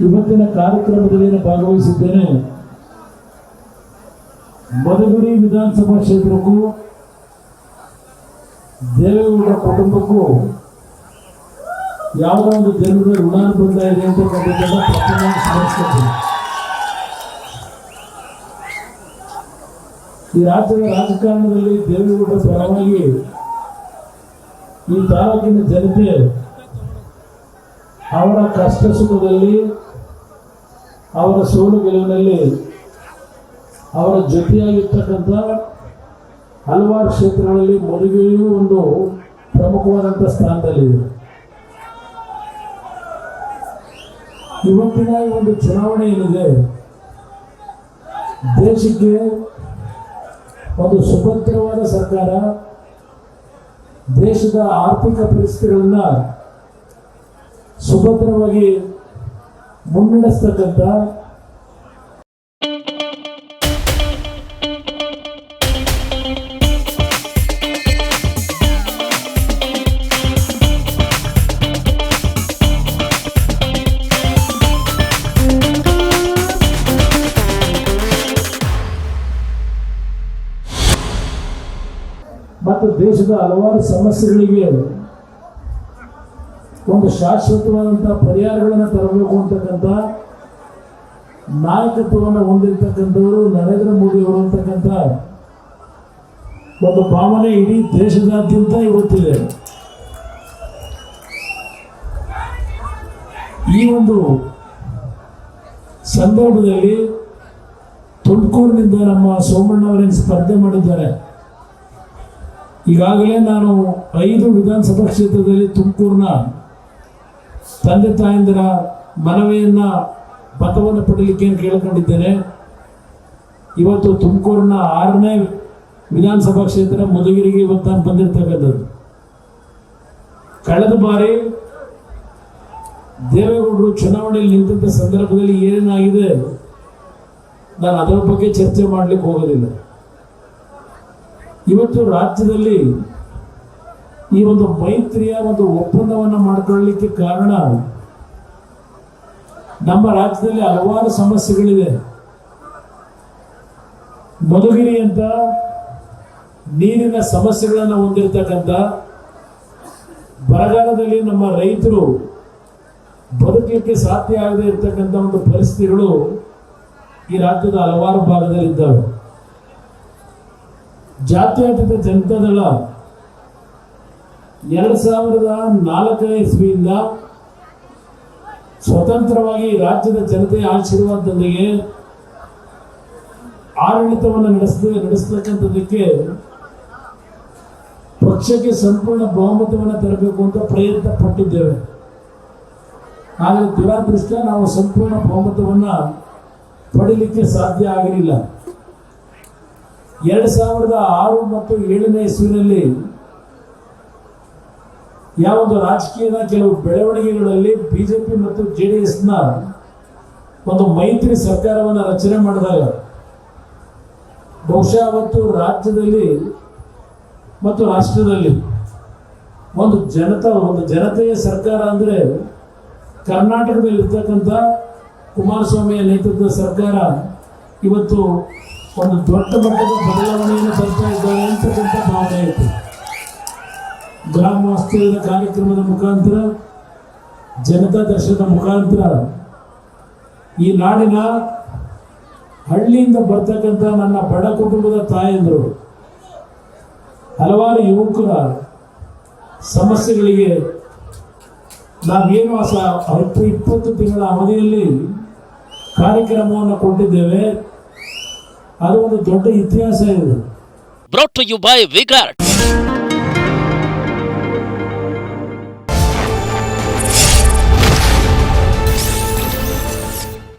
ಇವತ್ತಿನ ಕಾರ್ಯಕ್ರಮದಲ್ಲಿ ಭಾಗವಹಿಸಿದ್ದೇನೆ ಮಧುಗುರಿ ವಿಧಾನಸಭಾ ಕ್ಷೇತ್ರಕ್ಕೂ, ದೇವೇಗೌಡ ಕುಟುಂಬಕ್ಕೂ ಯಾವುದೋ ಒಂದು ಋಣ ಋಣಾನುಬಂಧ ಇದೆ ಅಂತಕ್ಕಂಥದ್ದನ್ನು ಸ್ಮರಿಸ್ಕೊಳ್ತೀನಿ ಈ ರಾಜ್ಯದ ರಾಜಕಾರಣದಲ್ಲಿ ದೇವೇಗೌಡ ಪರವಾಗಿ ಈ ತಾಲೂಕಿನ ಜನತೆ ಅವರ ಕಷ್ಟ ಸುಖದಲ್ಲಿ ಅವರ ಸೋಲು ಗೆಲುವಿನಲ್ಲಿ ಅವರ ಜೊತೆಯಾಗಿರ್ತಕ್ಕಂಥ ಹಲವಾರು ಕ್ಷೇತ್ರಗಳಲ್ಲಿ ಮದುವೆಯೂ ಒಂದು ಪ್ರಮುಖವಾದಂಥ ಸ್ಥಾನದಲ್ಲಿದೆ. ಇವತ್ತಿನ ಒಂದು ಚುನಾವಣೆ ಏನಿದೆ, ದೇಶಕ್ಕೆ ಒಂದು ಸುಭದ್ರವಾದ ಸರ್ಕಾರ, ದೇಶದ ಆರ್ಥಿಕ ಪರಿಸ್ಥಿತಿಗಳನ್ನು ಸುಭದ್ರವಾಗಿ ಮುನ್ನಡೆಸ್ತಕ್ಕಂಥ ಮತ್ತು ದೇಶದ ಹಲವಾರು ಸಮಸ್ಯೆಗಳಿಗೆ ಒಂದು ಶಾಶ್ವತವಾದಂಥ ಪರಿಹಾರಗಳನ್ನು ತರಬೇಕು ಅಂತಕ್ಕಂಥ ನಾಯಕತ್ವವನ್ನು ಹೊಂದಿರತಕ್ಕಂಥವರು ನರೇಂದ್ರ ಮೋದಿ ಅವರು ಅಂತಕ್ಕಂಥ ಒಂದು ಭಾವನೆ ಇಡೀ ದೇಶದಾದ್ಯಂತ ಇವತ್ತಿದೆ. ಈ ಒಂದು ಸಂದರ್ಭದಲ್ಲಿ ತುಮಕೂರಿನಿಂದ ನಮ್ಮ ಸೋಮಣ್ಣ ಅವರೇನು ಸ್ಪರ್ಧೆ ಮಾಡಿದ್ದಾರೆ. ಈಗಾಗಲೇ ನಾನು ಐದು ವಿಧಾನಸಭಾ ಕ್ಷೇತ್ರದಲ್ಲಿ ತುಮಕೂರಿನ ತಂದೆ ತಾಯಂದಿರ ಮನವಿಯನ್ನ ಮತವನ್ನು ಪಡೀಲಿಕ್ಕೆ ಏನು ಕೇಳ್ಕೊಂಡಿದ್ದೇನೆ? ಇವತ್ತು ತುಮಕೂರಿನ ಆರನೇ ವಿಧಾನಸಭಾ ಕ್ಷೇತ್ರ ಮಧುಗಿರಿಗೆ ಇವತ್ತು ನಾನು ಬಂದಿರ್ತಕ್ಕಂಥದ್ದು. ಕಳೆದ ಬಾರಿ ದೇವೇಗೌಡರು ಚುನಾವಣೆಯಲ್ಲಿ ನಿಂತ ಸಂದರ್ಭದಲ್ಲಿ ಏನೇನಾಗಿದೆ? ನಾನು ಅದರ ಬಗ್ಗೆ ಚರ್ಚೆ ಮಾಡಲಿಕ್ಕೆ ಹೋಗೋದಿಲ್ಲ. ಇವತ್ತು ರಾಜ್ಯದಲ್ಲಿ ಈ ಒಂದು ಮೈತ್ರಿಯ ಒಂದು ಒಪ್ಪಂದವನ್ನು ಮಾಡಿಕೊಳ್ಳಲಿಕ್ಕೆ ಕಾರಣ ನಮ್ಮ ರಾಜ್ಯದಲ್ಲಿ ಹಲವಾರು ಸಮಸ್ಯೆಗಳಿದೆ. ಮಧುಗಿರಿ ಅಂತ ನೀರಿನ ಸಮಸ್ಯೆಗಳನ್ನು ಹೊಂದಿರತಕ್ಕಂಥ ಬರಗಾಲದಲ್ಲಿ ನಮ್ಮ ರೈತರು ಬದುಕಲಿಕ್ಕೆ ಸಾಧ್ಯ ಆಗದೆ ಇರತಕ್ಕಂಥ ಒಂದು ಪರಿಸ್ಥಿತಿಗಳು ಈ ರಾಜ್ಯದ ಹಲವಾರು ಭಾಗದಲ್ಲಿದ್ದಾವೆ. ಜಾತ್ಯತೀತ ಜನತಾದಳ ಎರಡು ಸಾವಿರದ ನಾಲ್ಕನೇ ಇಸ್ವಿಯಿಂದ ಸ್ವತಂತ್ರವಾಗಿ ರಾಜ್ಯದ ಜನತೆ ಆಶೀರ್ವಾದದೊಂದಿಗೆ ಆಡಳಿತವನ್ನು ನಡೆಸ ನಡೆಸ್ತಕ್ಕಂಥದ್ದಕ್ಕೆ ಪಕ್ಷಕ್ಕೆ ಸಂಪೂರ್ಣ ಬಹುಮತವನ್ನು ತರಬೇಕು ಅಂತ ಪ್ರಯತ್ನ ಪಟ್ಟಿದ್ದೇವೆ ಆದರೆ ದುರಾದೃಷ್ಟ, ನಾವು ಸಂಪೂರ್ಣ ಬಹುಮತವನ್ನು ಪಡೀಲಿಕ್ಕೆ ಸಾಧ್ಯ ಆಗಲಿಲ್ಲ. ಎರಡು ಸಾವಿರದ ಆರು ಮತ್ತು ಏಳನೇ ಇಸ್ವಿನಲ್ಲಿ ಯಾವೊಂದು ರಾಜಕೀಯದ ಕೆಲವು ಬೆಳವಣಿಗೆಗಳಲ್ಲಿ ಬಿಜೆಪಿ ಮತ್ತು ಜೆ ಡಿ ಎಸ್ನ ಒಂದು ಮೈತ್ರಿ ಸರ್ಕಾರವನ್ನು ರಚನೆ ಮಾಡಿದಾಗ ಬಹುಶಃ ಅವತ್ತು ರಾಜ್ಯದಲ್ಲಿ ಮತ್ತು ರಾಷ್ಟ್ರದಲ್ಲಿ ಒಂದು ಜನತಾ, ಒಂದು ಜನತೆಯ ಸರ್ಕಾರ ಅಂದರೆ ಕರ್ನಾಟಕದಲ್ಲಿ ಇರ್ತಕ್ಕಂಥ ಕುಮಾರಸ್ವಾಮಿಯ ನೇತೃತ್ವದ ಸರ್ಕಾರ ಇವತ್ತು ಒಂದು ದೊಡ್ಡ ಮಟ್ಟದ ಬದಲಾವಣೆಯನ್ನು ಬರ್ತಾ ಇದ್ದಾರೆ ಅಂತಕ್ಕಂಥ ಭಾವನೆ ಇತ್ತು ಗ್ರಾಮ ವಾಸ್ತವ್ಯದ ಕಾರ್ಯಕ್ರಮದ ಮುಖಾಂತರ, ಜನತಾ ದರ್ಶನದ ಮುಖಾಂತರ ಈ ನಾಡಿನ ಹಳ್ಳಿಯಿಂದ ಬರ್ತಕ್ಕಂಥ ನನ್ನ ಬಡ ಕುಟುಂಬದ ತಾಯಂದರು, ಹಲವಾರು ಯುವಕರ ಸಮಸ್ಯೆಗಳಿಗೆ ನಾವೇನು ಆ ಹತ್ತು ಇಪ್ಪತ್ತು ತಿಂಗಳ ಅವಧಿಯಲ್ಲಿ ಕಾರ್ಯಕ್ರಮವನ್ನು ಕೊಟ್ಟಿದ್ದೇವೆ ಅದು ಒಂದು ದೊಡ್ಡ ಇತಿಹಾಸ ಇದೆ ಬ್ರೌಟ್ ಯು ಬೈ Vigart.